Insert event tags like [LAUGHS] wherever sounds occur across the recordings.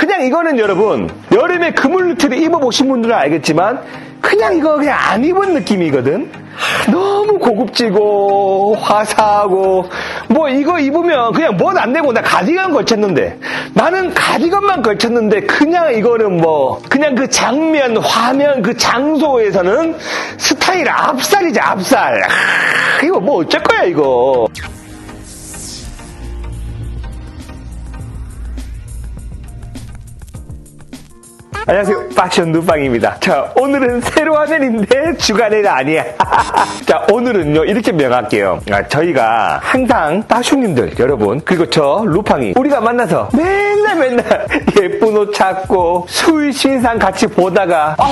그냥 이거는 여러분 여름에 그물 니트를 입어보신 분들은 알겠지만 그냥 이거 그냥 안 입은 느낌이거든. 너무 고급지고 화사하고 뭐 이거 입으면 그냥 멋안 내고 나 가디건 걸쳤는데 나는 가디건만 걸쳤는데 그냥 이거는 뭐 그냥 그 장면 화면 그 장소에서는 스타일 앞살이지 앞살 아, 이거 뭐 어쩔 거야 이거 안녕하세요. 패션 누방입니다. 자, 오늘은 새로 화면인데 주간에는 아니야. 자, 오늘은요, 이렇게 명할게요. 아, 저희가 항상 따슈님들, 여러분, 그리고 저 루팡이, 우리가 만나서 맨날 맨날 [LAUGHS] 예쁜 옷 찾고, 수위 신상 같이 보다가, 어,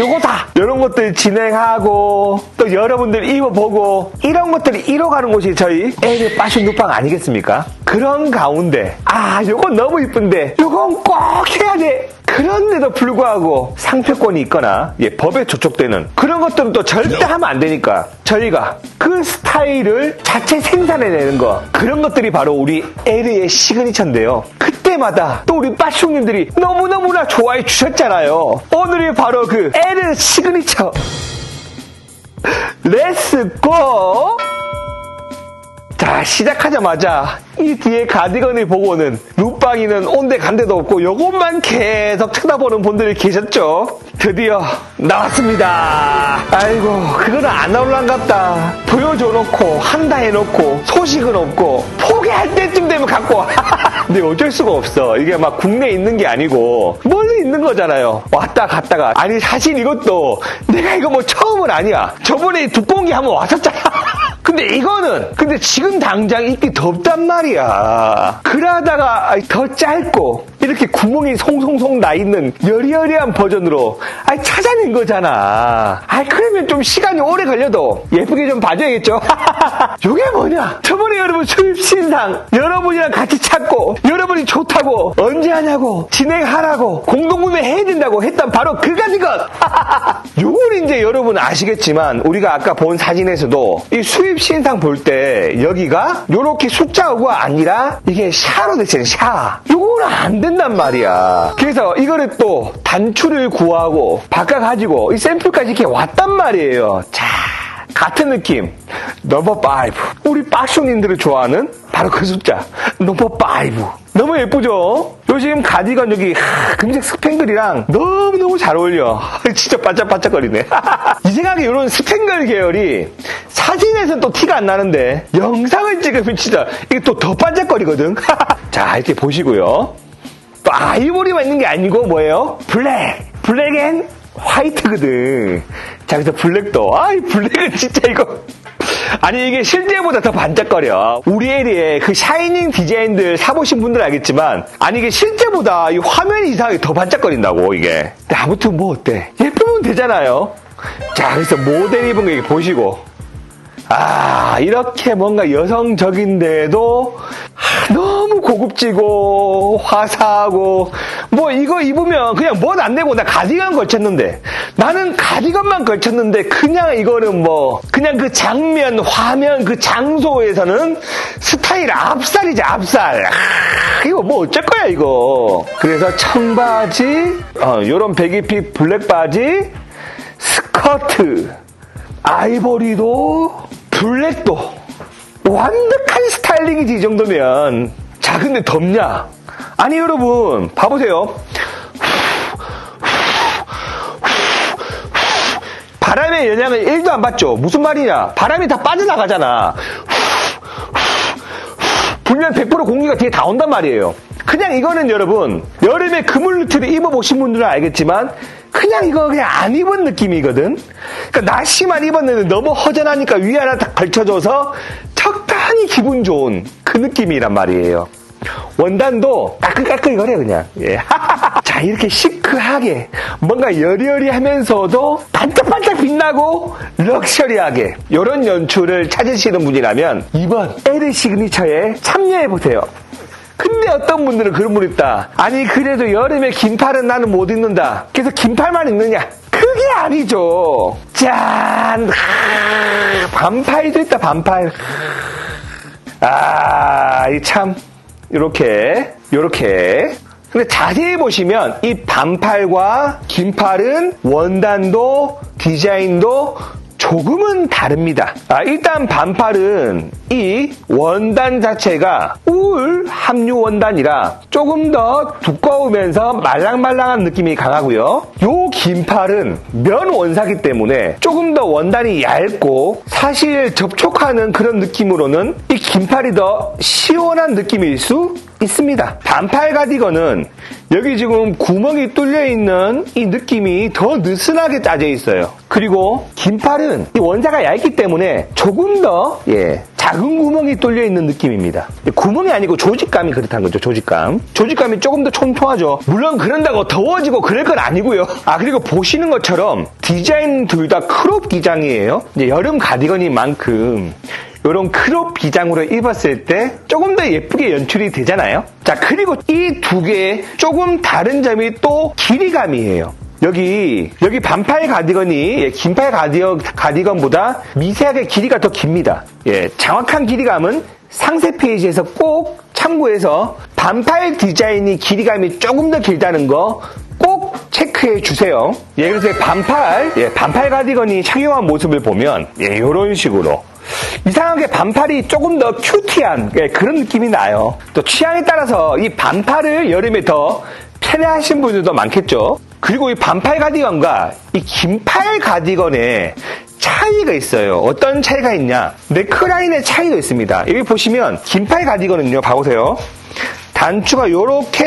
요거다! 이런 것들 진행하고, 또 여러분들 입어보고, 이런 것들이 이뤄가는 곳이 저희 에르 패션 누방 아니겠습니까? 그런 가운데, 아, 요건 너무 이쁜데, 요건 꼭 해야 돼! 그런데도 불구하고 상표권이 있거나 예, 법에 저촉되는 그런 것들은 또 절대 하면 안 되니까 저희가 그 스타일을 자체 생산해내는 거 그런 것들이 바로 우리 에르의 시그니처인데요. 그때마다 또 우리 빠숑님들이 너무너무나 좋아해 주셨잖아요. 오늘이 바로 그 에르 시그니처 렛츠고! 자, 시작하자마자 이 뒤에 가디건을 보고는 룻방이는 온데 간데도 없고 요것만 계속 쳐다보는 분들이 계셨죠? 드디어 나왔습니다. 아이고, 그거는 안 나올란갑다. 보여줘 놓고, 한다 해놓고, 소식은 없고, 포기할 때쯤 되면 갖고 와. [LAUGHS] 근데 어쩔 수가 없어. 이게 막 국내에 있는 게 아니고, 멀리 있는 거잖아요. 왔다 갔다가. 아니, 사실 이것도 내가 이거 뭐 처음은 아니야. 저번에 두꺼운 게 한번 왔었잖아. [LAUGHS] 근데 이거는 근데 지금 당장 입기 덥단 말이야. 그러다가 더 짧고 이렇게 구멍이 송송송 나 있는 여리여리한 버전으로 아이 찾아낸 거잖아. 아 그러면 좀 시간이 오래 걸려도 예쁘게 좀 봐줘야겠죠. [LAUGHS] 이게 뭐냐? 여러분 수입 신상. 여러분이랑 같이 찾고 여러분이 좋다고 언제 하냐고 진행하라고 공동구매 해야 된다고 했던 바로 그 가지건. [LAUGHS] 요걸 이제 여러분 아시겠지만 우리가 아까 본 사진에서도 이 수입 신상 볼 때 여기가 요렇게 숫자가 아니라 이게 샤로 됐잖아요 샤. 요거는 안 된단 말이야. 그래서 이거를 또 단추를 구하고 바꿔가지고 이 샘플까지 이렇게 왔단 말이에요. 자 같은 느낌. 넘버 5 우리 빠쇼님들을 좋아하는 바로 그 숫자. 넘버 5 너무 예쁘죠? 요즘 가디건 여기 하, 금색 스팽글이랑 너무너무 잘 어울려. [LAUGHS] 진짜 반짝반짝거리네. [LAUGHS] 이 생각에 이런 스팽글 계열이 사진에서는 또 티가 안 나는데 영상을 찍으면 진짜 이게 또 더 반짝거리거든. [LAUGHS] 자 이렇게 보시고요. 또 아이보리만 있는 게 아니고 뭐예요? 블랙. 블랙 앤 화이트거든 자 그래서 블랙도 아 이 블랙은 진짜 이거. 아니 이게 실제보다 더 반짝거려. 우리 에리에 그 샤이닝 디자인들 사보신 분들 알겠지만 아니 이게 실제보다 이 화면이 이상하게 더 반짝거린다고 이게. 근데 아무튼 뭐 어때? 예쁘면 되잖아요. 자 그래서 모델 입은 거 보시고. 아, 이렇게 뭔가 여성적인데도 너무 고급지고 화사하고. 뭐 이거 입으면 그냥 멋안 내고 나 가디건 걸쳤는데. 나는 가디건만 걸쳤는데 그냥 이거는 뭐 그냥 그 장면 화면 그 장소에서는 스타일 앞살이지 앞살. 아, 이거 뭐 어쩔 거야 이거. 그래서 청바지 어, 요런 베기핏 블랙 바지 스커트 아이보리도 블랙도. 완벽한 스타일링이지 이 정도면 자 근데 덥냐 아니 여러분 봐보세요 바람의 영향을 1도 안 받죠 무슨 말이냐 바람이 다 빠져나가잖아 불면 100% 공기가 뒤에 다 온단 말이에요. 그냥 이거는 여러분 여름에 그물 니트를 입어보신 분들은 알겠지만 그냥 이거 그냥 안 입은 느낌이거든. 그러니까 날씨만 입었는데 너무 허전하니까 위 하나 딱 걸쳐줘서 적당히 기분 좋은 그 느낌이란 말이에요. 원단도 까끌까끌거려 그냥. 예. [LAUGHS] 자 이렇게 시크하게 뭔가 여리여리하면서도 반짝반짝 빛나고 럭셔리하게 이런 연출을 찾으시는 분이라면 이번 에르 시그니처에 참여해 보세요. 근데 어떤 분들은 그런 분 있다. 아니 그래도 여름에 긴팔은 나는 못 입는다. 그래서 긴팔만 입느냐? 그게 아니죠. 짠. 하, 반팔도 있다 반팔. 아, 이 참. 요렇게, 요렇게. 근데 자세히 보시면 이 반팔과 긴팔은 원단도 디자인도 조금은 다릅니다. 아, 일단 반팔은 이 원단 자체가 울 함유 원단이라 조금 더 두꺼우면서 말랑말랑한 느낌이 강하고요. 요 긴팔은 면 원사기 때문에 조금 더 원단이 얇고 사실 접촉하는 그런 느낌으로는 이 긴팔이 더 시원한 느낌일 수 있습니다. 반팔 가디건은 여기 지금 구멍이 뚫려 있는 이 느낌이 더 느슨하게 짜져 있어요. 그리고 긴팔은 이 원자가 얇기 때문에 조금 더 예, 작은 구멍이 뚫려 있는 느낌입니다. 구멍이 아니고 조직감이 그렇다는 거죠. 조직감. 조직감이 조금 더 촘촘하죠. 물론 그런다고 더워지고 그럴 건 아니고요. 아 그리고 보시는 것처럼 디자인 둘 다 크롭 기장이에요. 여름 가디건인 만큼 이런 크롭 기장으로 입었을 때 조금 더 예쁘게 연출이 되잖아요. 자, 그리고 이 두 개의 조금 다른 점이 또 길이감이에요. 여기, 여기 반팔 가디건이 예, 긴팔 가디건, 가디건보다 미세하게 길이가 더 깁니다. 예, 정확한 길이감은 상세 페이지에서 꼭 참고해서 반팔 디자인이 길이감이 조금 더 길다는 거 꼭 체크해 주세요. 예, 그래서 반팔, 예, 반팔 가디건이 착용한 모습을 보면, 예, 이런 식으로. 이상하게 반팔이 조금 더 큐티한 예, 그런 느낌이 나요. 또 취향에 따라서 이 반팔을 여름에 더 편해하신 분들도 많겠죠. 그리고 이 반팔 가디건과 이 긴팔 가디건의 차이가 있어요. 어떤 차이가 있냐? 네크라인의 차이도 있습니다. 여기 보시면 긴팔 가디건은요. 봐보세요. 단추가 요렇게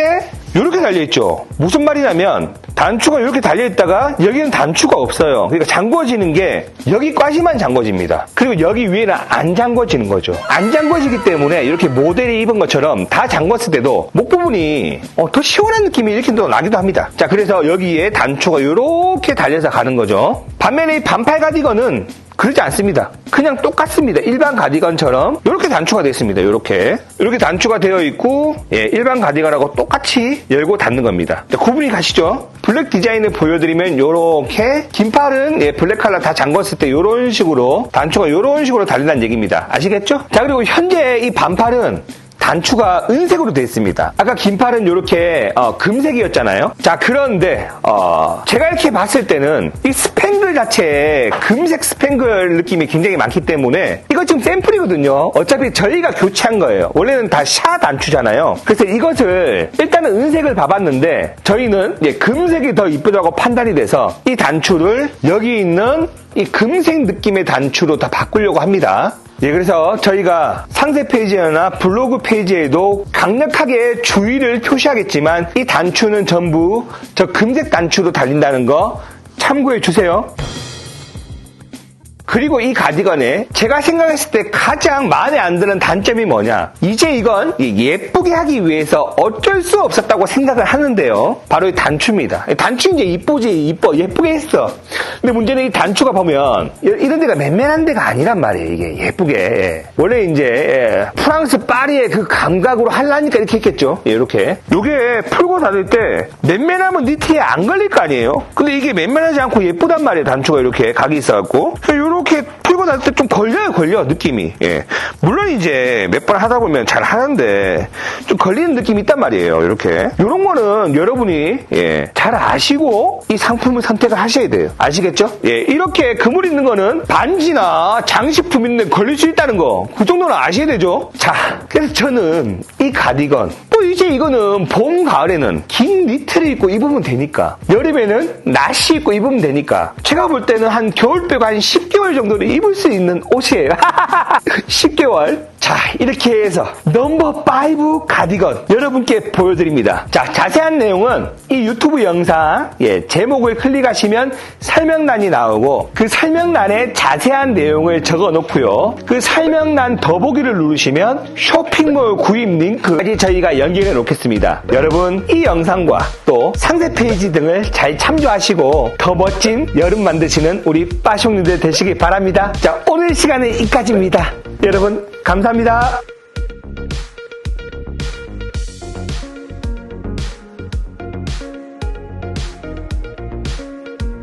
요렇게 달려 있죠. 무슨 말이냐면 단추가 이렇게 달려있다가 여기는 단추가 없어요. 그러니까 잠궈지는 게 여기까지만 잠궈집니다. 그리고 여기 위에는 안 잠궈지는 거죠. 안 잠궈지기 때문에 이렇게 모델이 입은 것처럼 다 잠궜을 때도 목 부분이 어, 더 시원한 느낌이 이렇게 또 나기도 합니다. 자 그래서 여기에 단추가 이렇게 달려서 가는 거죠. 반면에 이 반팔 가디건은 그러지 않습니다. 그냥 똑같습니다. 일반 가디건처럼 이렇게 단추가 되어 있습니다. 이렇게 이렇게 단추가 되어 있고 예, 일반 가디건하고 똑같이 열고 닫는 겁니다. 자, 구분이 가시죠? 블랙 디자인을 보여드리면 이렇게 긴팔은 예, 블랙 컬러 다 잠궜을 때 이런 식으로 단추가 이런 식으로 달린다는 얘기입니다. 아시겠죠? 자 그리고 현재 이 반팔은 단추가 은색으로 되어 있습니다. 아까 긴팔은 이렇게 어, 금색이었잖아요. 자 그런데 어, 제가 이렇게 봤을 때는 이 스팽글 자체에 금색 스팽글 느낌이 굉장히 많기 때문에 이거 지금 샘플이거든요. 어차피 저희가 교체한 거예요. 원래는 다 샤 단추잖아요. 그래서 이것을 일단은 은색을 봐봤는데 저희는 예, 금색이 더 이쁘다고 판단이 돼서 이 단추를 여기 있는 이 금색 느낌의 단추로 다 바꾸려고 합니다. 예, 그래서 저희가 상세 페이지나 블로그 페이지에도 강력하게 주의를 표시하겠지만 이 단추는 전부 저 금색 단추로 달린다는 거 참고해 주세요. 그리고 이 가디건에 제가 생각했을 때 가장 마음에 안 드는 단점이 뭐냐? 이제 이건 예쁘게 하기 위해서 어쩔 수 없었다고 생각을 하는데요. 바로 이 단추입니다. 단추 이제 이쁘지, 이뻐, 예쁘게 했어. 근데 문제는 이 단추가 보면 이런 데가 맨맨한 데가 아니란 말이에요. 이게 예쁘게. 원래 이제 예, 프랑스 파리의 그 감각으로 하려니까 이렇게 했겠죠. 예, 이렇게. 요게 풀고 닫을 때 맨맨하면 니트에 안 걸릴 거 아니에요? 근데 이게 맨맨하지 않고 예쁘단 말이에요. 단추가 이렇게 각이 있어갖고. 이렇 때좀 걸려요, 걸려, 느낌이. 예. 물론 이제 몇 번 하다 보면 잘 하는데 좀 걸리는 느낌이 있단 말이에요. 이렇게. 이런 거는 여러분이 예, 잘 아시고 이 상품을 선택을 하셔야 돼요. 아시겠죠? 예, 이렇게 그물 있는 거는 반지나 장식품 있는데 걸릴 수 있다는 거. 그 정도는 아셔야 되죠? 자, 그래서 저는 이 가디건 또 이제 이거는 봄, 가을에는 긴 니트를 입고 입으면 되니까 여름에는 나시 입고 입으면 되니까 제가 볼 때는 한 겨울 빼고 한 10개월 정도는 입을 수 있는 옷이에요. [LAUGHS] 10개월. 자, 이렇게 해서 넘버 5 가디건 여러분께 보여드립니다. 자, 자세한 내용은 이 유튜브 영상 예, 제목을 클릭하시면 설명란이 나오고 그 설명란에 자세한 내용을 적어 놓고요. 그 설명란 더보기를 누르시면 쇼핑몰 구입 링크까지 저희가 연결해 놓겠습니다. 여러분 이 영상과 또 상세 페이지 등을 잘 참조하시고 더 멋진 여름 만드시는 우리 빠숑님들 되시기 바랍니다. 자, 오늘 시간은 이까지입니다. 여러분 감사합니다.